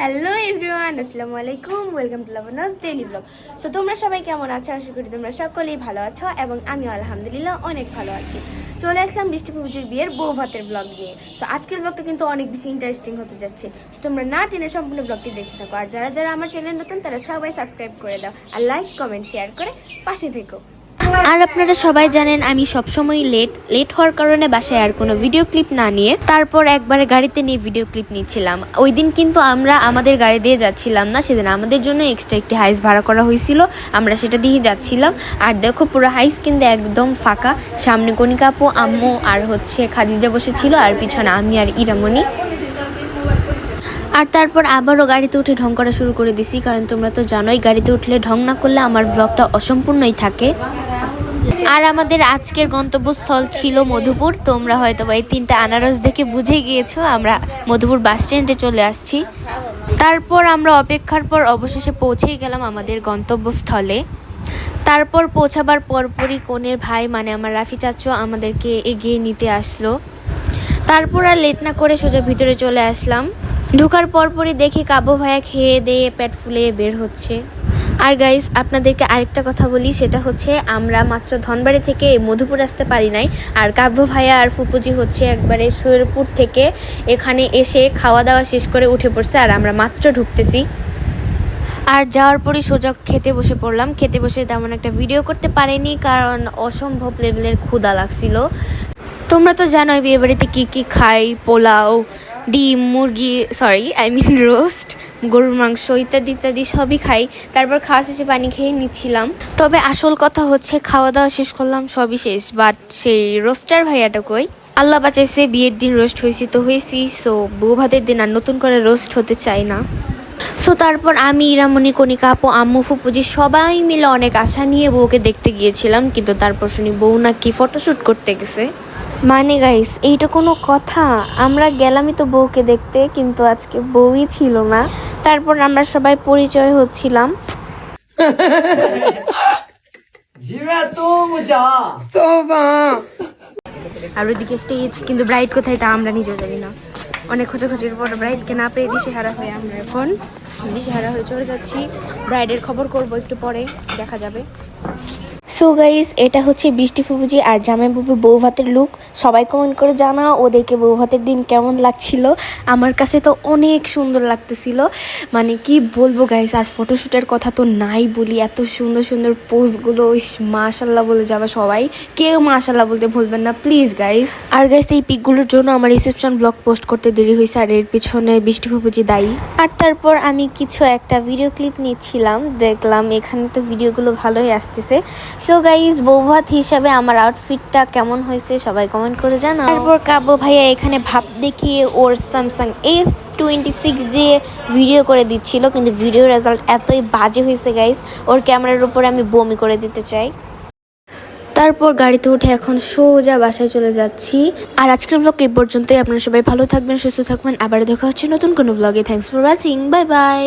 Hello everyone আসসালামু আলাইকুম। Welcome to লাভনাস ডেইলি ব্লগ সো তোমরা সবাই কেমন আছো? আশা করি তোমরা সকলেই ভালো আছো এবং আমিও আলহামদুলিল্লাহ অনেক ভালো আছি। চলে আসলাম বৃষ্টি পুজোর বিয়ের বউ ভাতের ব্লগ নিয়ে। সো আজকের ব্লগটা কিন্তু অনেক বেশি ইন্টারেস্টিং হতে যাচ্ছে। সো তোমরা না টেনে সম্পূর্ণ ব্লগটি দেখতে থাকো। আর যারা যারা আমার চ্যানেল নতুন, তারা সবাই সাবস্ক্রাইব করে দাও। আর লাইক কমেন্ট শেয়ার করে পাশে থেকো। আর আপনারা সবাই জানেন আমি সবসময় লেট লেট হওয়ার কারণে বাসায় আর কোনো ভিডিও ক্লিপ না নিয়ে তারপর একবারে গাড়িতে নিয়ে ভিডিও ক্লিপ নিচ্ছিলাম। ওই দিন কিন্তু আমরা আমাদের গাড়ি দিয়ে যাচ্ছিলাম না, সেদিন আমাদের জন্য এক্সট্রা একটি হাইস ভাড়া করা হয়েছিল, আমরা সেটা দিয়ে যাচ্ছিলাম। আর দেখো পুরো হাইস কিন্তু একদম ফাঁকা, সামনে কণিকা আপু, আম্মু আর হচ্ছে খাদিজা বসেছিল, আর পিছনে আমি আর ইরামণি। আর তারপর আবারও গাড়িতে উঠে ঢং করা শুরু করে দিছি, কারণ তোমরা তো জানোই, গাড়িতে উঠলে ঢং না করলে আমার ব্লগটা অসম্পূর্ণই থাকে। আর আমাদের আজকের গন্তব্যস্থল ছিল মধুপুর। তোমরা হয়তো এই তিনটা আনারস দেখে বুঝে গিয়েছো, আমরা মধুপুর বাস স্ট্যান্ডে চলে আসছি। তারপর আমরা অপেক্ষার পর অবশেষে পৌঁছেই গেলাম আমাদের গন্তব্যস্থলে। তারপর পৌঁছাবার পরপরই কনের ভাই মানে আমার রাফি চাচু, আমাদেরকে এগিয়ে নিতে আসলো। তারপর আর লেট না করে সোজা ভিতরে চলে আসলাম। ঢোকার পরপরই দেখি কাবু ভাইয়া খেয়ে দিয়ে পেট ফুলে বের হচ্ছে। আর গাইস আপনাদেরকে আরেকটা কথা বলি, সেটা হচ্ছে আমরা মাত্র ধনবাড়ি থেকে মধুপুর আসতে পারি নাই, আর কাব্য ভাইয়া আর ফুপুজি হচ্ছে একবারে সৈরপুর থেকে এখানে এসে খাওয়া দাওয়া শেষ করে উঠে পড়ছে, আর আমরা মাত্র ঢুকতেছি। আর যাওয়ার পরই সোজা খেতে বসে পড়লাম, খেতে বসে তেমন একটা ভিডিও করতে পারিনি, কারণ অসম্ভব লেভেলের ক্ষুদা লাগছিল। তোমরা তো জানোই বিয়েবাড়িতে কী কী খাই, পোলাও ডিম, মুরগি সরি আই মিন রোস্ট গরুর মাংস ইত্যাদি ইত্যাদি সবই খাই। তারপর খাওয়া শেষে পানি খেয়ে নিচ্ছিলাম। তবে আসল কথা হচ্ছে খাওয়া দাওয়া শেষ করলাম, সবই শেষ। বাট সেই রোস্টার ভাইয়াটা কই? আল্লাহ বাঁচাইছে, বিয়ের দিন রোস্ট হয়েছি তো হয়েছি সো বউ ভাতের দিন আর নতুন করে রোস্ট হতে চাই না। সো তারপর আমি, ইরামণি, কণিকা, আপু, আম্মু ফুপুজি সবাই মিলে অনেক আশা নিয়ে বউকে দেখতে গিয়েছিলাম, কিন্তু তারপর শুনি বউ নাকি ফটোশ্যুট করতে গেছে। মানে গাইস এইটা কোনো কথা। আমরা গেলামই তো বউকে দেখতে কিন্তু আজকে বউই ছিল না। তারপর আমরা সবাই পরিচয় হচ্ছিলাম। আর ওইদিকে স্টেজ কিন্তু ব্রাইড কোথায় তা আমরা নিজেও জানি না। অনেক খোঁজাখুঁজির পর ব্রাইডকে না পেয়ে দিশেহারা হয়ে আমরা এখন দিশেহারা হয়ে চলে যাচ্ছি। ব্রাইডের খবর করব একটু পরে দেখা যাবে। সো গাইস এটা হচ্ছে বৃষ্টি ফুবুজি আর জামাই বাবুর বউ ভাতের লুক সবাই কমেন্ট করে জানা ওদেরকে বউ ভাতের দিন কেমন লাগছিল। আমার কাছে তো অনেক সুন্দর লাগতেছিল। মানে কি বলব গাইস আর ফটোশ্যুটের কথা তো নাই বলি। এত সুন্দর সুন্দর পোজগুলো মাশাল্লাহ বলে যাবে সবাই। কেউ মাশাল্লাহ বলতে ভুলবেন না প্লিজ গাইস আর গাইস এই পিকগুলোর জন্য আমার রিসেপশন ব্লগ পোস্ট করতে দেরি হয়েছে, আর এর পিছনে বৃষ্টি ফুবুজি দায়ী। আর তারপর আমি কিছু একটা ভিডিও ক্লিপ নিচ্ছিলাম। দেখলাম এখানে তো ভিডিওগুলো ভালোই আসতেছে। সো গাইজ বৌভাত হিসাবে আমার আউটফিটটা কেমন হয়েছে সবাই কমেন্ট করে জানাও। তারপর কাব্য ভাইয়া এখানে ভাব দেখিয়ে ওর স্যামসাং এস টোয়েন্টি সিক্স দিয়ে ভিডিও করে দিচ্ছিল কিন্তু ভিডিও রেজাল্ট এতই বাজে হয়েছে গাইজ ওর ক্যামেরার উপরে আমি বমি করে দিতে চাই। তারপর গাড়িতে উঠে এখন সোজা বাসায় চলে যাচ্ছি। আর আজকের ব্লগ এই পর্যন্তই আপনারা সবাই ভালো থাকবেন সুস্থ থাকবেন আবার দেখা হচ্ছে নতুন কোনো ব্লগে thanks for watching bye bye